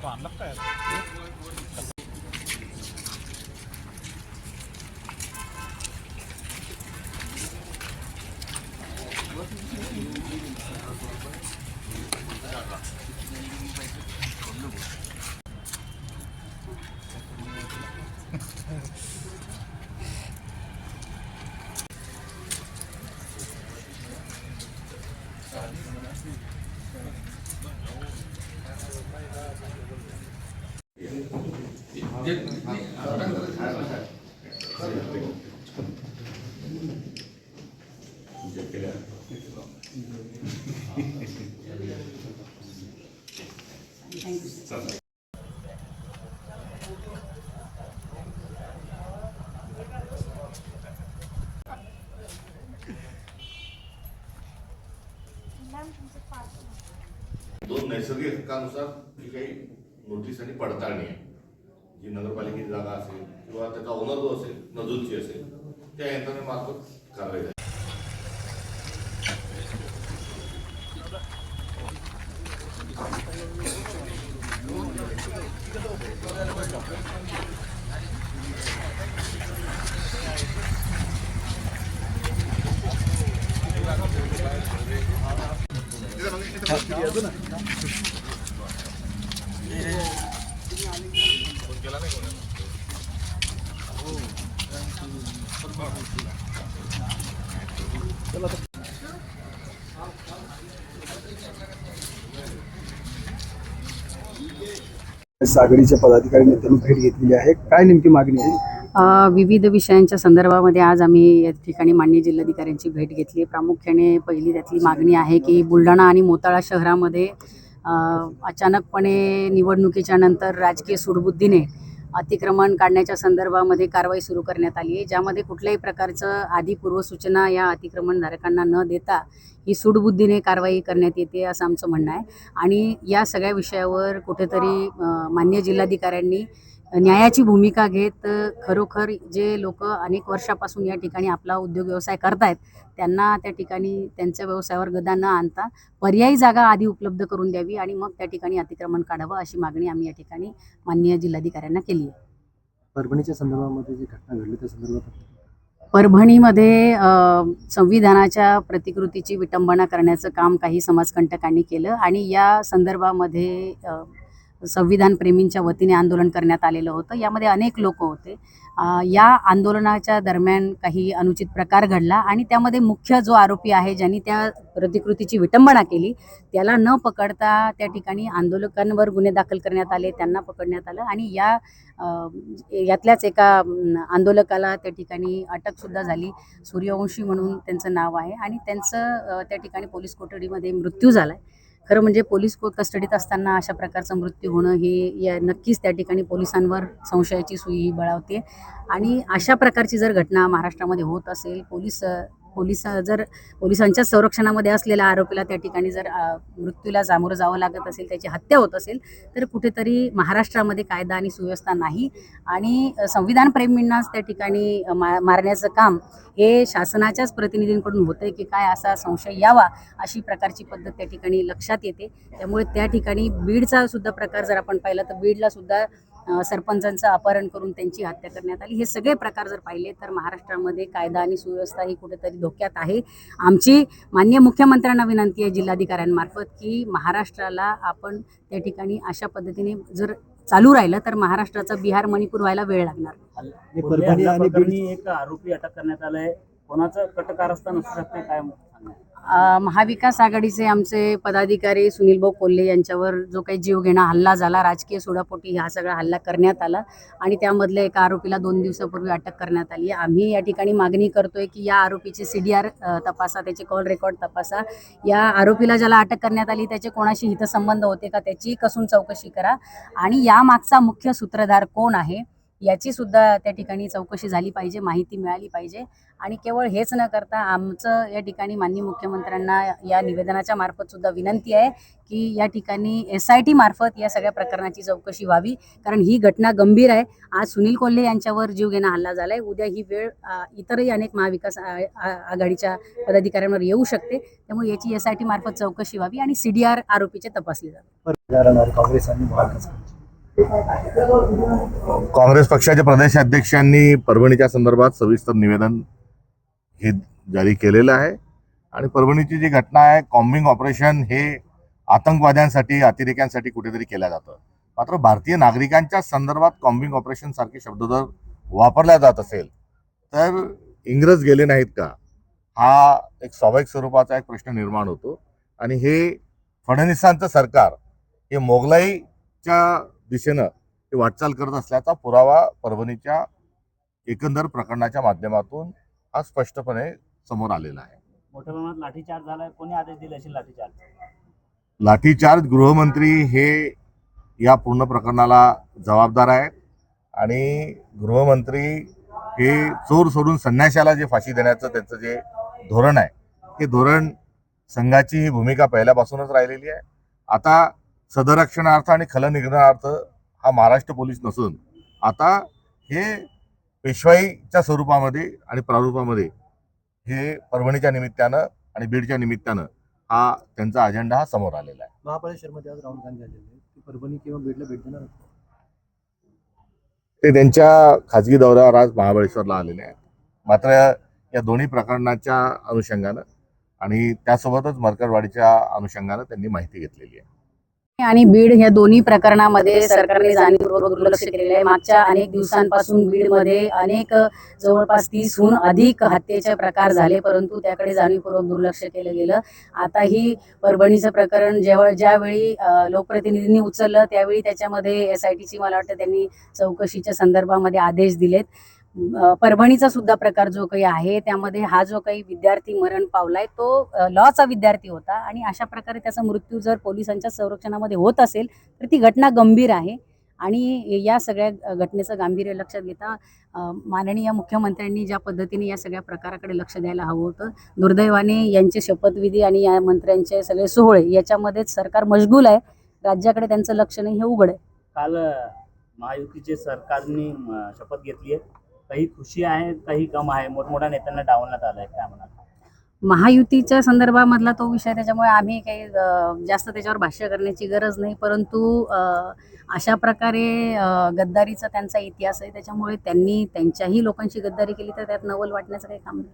तो अनलॉक का है दोन नैसर्गिक हक्कानुसार जी काही नोटीस आणि पडताळणी आहे. जी नगरपालिकेची जागा असेल किंवा त्याचा ओनर जो असेल नजूरची असेल त्या यंत्रणेमार्फत कारवाई झाली. सागरीच्या पदाधिकारी नेत्यांनी भेट घेतलेली आहे. काय नेमकी मागणी आहे? विविध विषयांच्या संदर्भामध्ये आज आम्ही या ठिकाणी मान्य जिल्हाधिकाऱ्यांची भेट घेतली. प्रामुख्याने पहिली त्यातली मागणी आहे की बुलढाणा आणि मोताळा शहरामध्ये अचानकपणे निवडणुकीच्या नंतर राजकीय सूडबुद्धीने अतिक्रमण काढण्याच्या संदर्भामध्ये कारवाई सुरू करण्यात आली आहे ज्यामध्ये कुठल्याही प्रकारचं आधी पूर्वसूचना या अतिक्रमणधारकांना न देता ही सुडबुद्धीने कारवाई करण्यात येते असं आमचं म्हणणं आहे. आणि या सगळ्या विषयावर कुठेतरी मान्य जिल्हाधिकाऱ्यांनी न्यायाची भूमिका घेत खरोखर जे लोक अनेक वर्षापासून या ठिकाणी आपला उद्योग व्यवसाय करतायत त्यांना त्या ठिकाणी त्यांच्या व्यवसायावर गदा न आणता पर्यायी जागा आधी उपलब्ध करून द्यावी आणि मग त्या ठिकाणी अतिक्रमण काढावं अशी मागणी आम्ही या ठिकाणी माननीय जिल्हाधिकाऱ्यांना केली आहे. परभणीच्या संदर्भामध्ये जी घटना घडली त्या संदर्भात परभणीमध्ये संविधानाच्या प्रतिकृतीची विटंबना करण्याचं काम काही समाजकंटकांनी केलं आणि या संदर्भामध्ये संविधान प्रेमींच्या वतीने आंदोलन करण्यात आलेलं होतं. यामध्ये अनेक लोक होते. या आंदोलनाच्या दरम्यान काही अनुचित प्रकार घडला आणि त्यामध्ये मुख्य जो आरोपी आहे ज्यांनी त्या प्रतिकृतीची विटंबना केली त्याला न पकडता त्या ठिकाणी आंदोलकांवर गुन्हे दाखल करण्यात आले त्यांना पकडण्यात आलं आणि या यातल्याच एका आंदोलकाला त्या ठिकाणी अटकसुद्धा झाली. सूर्यवंशी म्हणून त्यांचं नाव आहे आणि त्यांचं त्या ठिकाणी पोलीस कोठडीमध्ये मृत्यू झाला आहे खरं म्हणजे पोलीस को कस्टडीत असताना अशा प्रकारचा मृत्यू होणं हे या नक्कीच त्या ठिकाणी पोलिसांवर संशयाची सुई बळावते. आणि अशा प्रकारची जर घटना महाराष्ट्रामध्ये होत असेल पोलीस पोलीस जर पोलिसांच्या संरक्षणामध्ये असलेल्या आरोपीला त्या ठिकाणी जर मृत्यूला सामोरं जावं लागत असेल त्याची हत्या होत असेल तर कुठेतरी महाराष्ट्रामध्ये कायदा आणि सुव्यवस्था नाही आणि संविधान संविधानप्रेमींनाच त्या ठिकाणी मा मारण्याचं काम हे शासनाच्याच प्रतिनिधींकडून होतंय की काय असा संशय यावा अशी प्रकारची पद्धत त्या ठिकाणी लक्षात येते. त्यामुळे त्या ठिकाणी बीडचा सुद्धा प्रकार जर आपण पाहिला तर बीडला सुद्धा सरपंचांचं अपहरण करून त्यांची हत्या करण्यात आली. हे सगळे प्रकार जर पाहिले तर महाराष्ट्रामध्ये कायदा आणि सुव्यवस्था ही कुठेतरी धोक्यात आहे. आमची माननीय मुख्यमंत्र्यांना विनंती आहे जिल्हाधिकाऱ्यांमार्फत की महाराष्ट्राला आपण त्या ठठिकाणी अशा पद्धतीने जर चालू राहिलं तर महाराष्ट्राचा बिहार मणिपूर व्हायला वेळ लागणार. एक आरोपी अटक करण्यात आलाय. कोणाचं कटकारस्थान असू शकते काय महाविकास आघाडीचे आमचे पदाधिकारी सुनील भाऊ कोल्हे यांच्यावर जो काही जीवघेणा हल्ला झाला राजकीय सोडापोटी हा सगळा हल्ला करण्यात आला आणि त्यामधल्या एका आरोपीला दोन दिवसापूर्वी अटक करण्यात आली. आम्ही या ठिकाणी मागणी करतोय की या आरोपीचे सी डी आर तपासा त्याचे कॉल रेकॉर्ड तपासा. या आरोपीला ज्याला अटक करण्यात आली त्याचे कोणाशी हितसंबंध होते का त्याची कसून चौकशी करा. आणि यामागचा मुख्य सूत्रधार कोण आहे? याची सुद्धा त्या ठिकाणी चौकशी झाली पाहिजे माहिती मिळाली पाहिजे. आणि केवळ हेच न करता आमचं या ठिकाणी माननीय मुख्यमंत्र्यांना या निवेदनाच्या मार्फत सुद्धा विनंती आहे की या ठिकाणी एस आय टी मार्फत या सगळ्या प्रकरणाची चौकशी व्हावी. कारण ही घटना गंभीर आहे. आज सुनील कोल्हे यांच्यावर जीवघेणा हल्ला झालाय. उद्या ही वेळ इतरही अनेक महाविकास आघाडीच्या पदाधिकाऱ्यांवर येऊ शकते. त्यामुळे याची एस आय टी मार्फत चौकशी व्हावी आणि सी डी आर आरोपीचे तपासले जावे. काँग्रेस आणि काँग्रेस पक्षाच्या प्रदेशाध्यक्षांनी परभणीच्या संदर्भात सविस्तर निवेदन हे जारी केलेलं आहे. आणि परभणीची जी घटना आहे कॉम्बिंग ऑपरेशन हे आतंकवाद्यांसाठी अतिरेक्यांसाठी कुठेतरी केलं जातं. मात्र भारतीय नागरिकांच्या संदर्भात कॉम्बिंग ऑपरेशन सारखे शब्द जर वापरल्या जात असेल तर इंग्रज गेले नाहीत का? हा एक स्वाभाविक स्वरूपाचा एक प्रश्न निर्माण होतो. आणि हे फडणवीसांचं सरकार हे मोगलाईच्या दिशेनं ते वाटचाल करत असल्याचा पुरावा परभणीच्या एकंदर प्रकरणाच्या माध्यमातून हा स्पष्टपणे समोर आलेला आहे. मोठ्या प्रमाणात लाठीचार्ज झालाय. कोणी आदेश दिले असेल लाठीचार्ज? लाठीचार्ज गृहमंत्री हे या पूर्ण प्रकरणाला जबाबदार आहेत आणि गृहमंत्री हे चोर सोडून संन्याशाला जे फाशी देण्याचं त्यांचं जे धोरण आहे हे धोरण संघाची ही भूमिका पहिल्यापासूनच राहिलेली आहे. आता सदरक्षणार्थ आणि खलनिग्रहार्थ हा महाराष्ट्र पोलीस नसून आता हे पेशवाईच्या स्वरूपामध्ये आणि प्रारूपामध्ये हे परभणीच्या निमित्तानं आणि बीडच्या निमित्तानं हा त्यांचा अजेंडा हा समोर आलेला आहे महाबळेश्वरमध्ये आज राहुल गांधी आलेले आहेत. परभणी किंवा बीडला भेट देणार. ते त्यांच्या खाजगी दौऱ्यावर आज महाबळेश्वरला आलेले आहेत मात्र या दोन्ही प्रकरणाच्या अनुषंगानं आणि त्यासोबतच मरकरवाडीच्या अनुषंगानं त्यांनी माहिती घेतलेली आहे आणि बीड या दोन्ही प्रकरणामध्ये सरकारने जाणीवपूर्वक दुर्लक्ष केलेले आहे. मागच्या अनेक दिवसांपासून बीडमध्ये अनेक जवळपास तीसहून अधिक हत्येचे प्रकार झाले परंतु त्याकडे जाणीवपूर्वक दुर्लक्ष केलं गेलं. आता ही परभणीचं प्रकरण जेव्हा ज्यावेळी लोकप्रतिनिधींनी उचललं त्यावेळी त्याच्यामध्ये एस आय टीची मला वाटतं त्यांनी चौकशीच्या संदर्भामध्ये आदेश दिलेत. परभणीचा सुद्धा प्रकार जो काही आहे त्यामध्ये हा जो काही विद्यार्थी मरण पावलाय तो लॉचा विद्यार्थी होता. आणि अशा प्रकारे त्याचा मृत्यू जर पोलिसांच्या संरक्षणामध्ये होत असेल तर ती घटना गंभीर आहे. आणि या सगळ्या घटनेचं गांभीर्य लक्षात घेता माननीय मुख्यमंत्र्यांनी ज्या पद्धतीने या सगळ्या प्रकाराकडे लक्ष द्यायला हवं होतं दुर्दैवाने यांचे शपथविधी आणि या मंत्र्यांचे सगळे सोहळे याच्यामध्येच सरकार मशगूल आहे. राज्याकडे त्यांचं लक्ष नाही हे उघड आहे. काल महायुतीचे सरकारने शपथ घेतली आहे. काही खुशी आहे काही गम आहे? मोठमोठ्या नेत्यांना डावलण्यात आलंय काय म्हणाल? महायुतीच्या संदर्भामधला तो विषय त्याच्यामुळे आम्ही काही जास्त त्याच्यावर भाष्य करण्याची गरज नाही. परंतु अशा प्रकारे गद्दारीचा त्यांचा इतिहास आहे. त्याच्यामुळे त्यांनी त्यांच्याही लोकांची गद्दारी केली तर त्यात नवल वाटण्याचं काही काम नाही.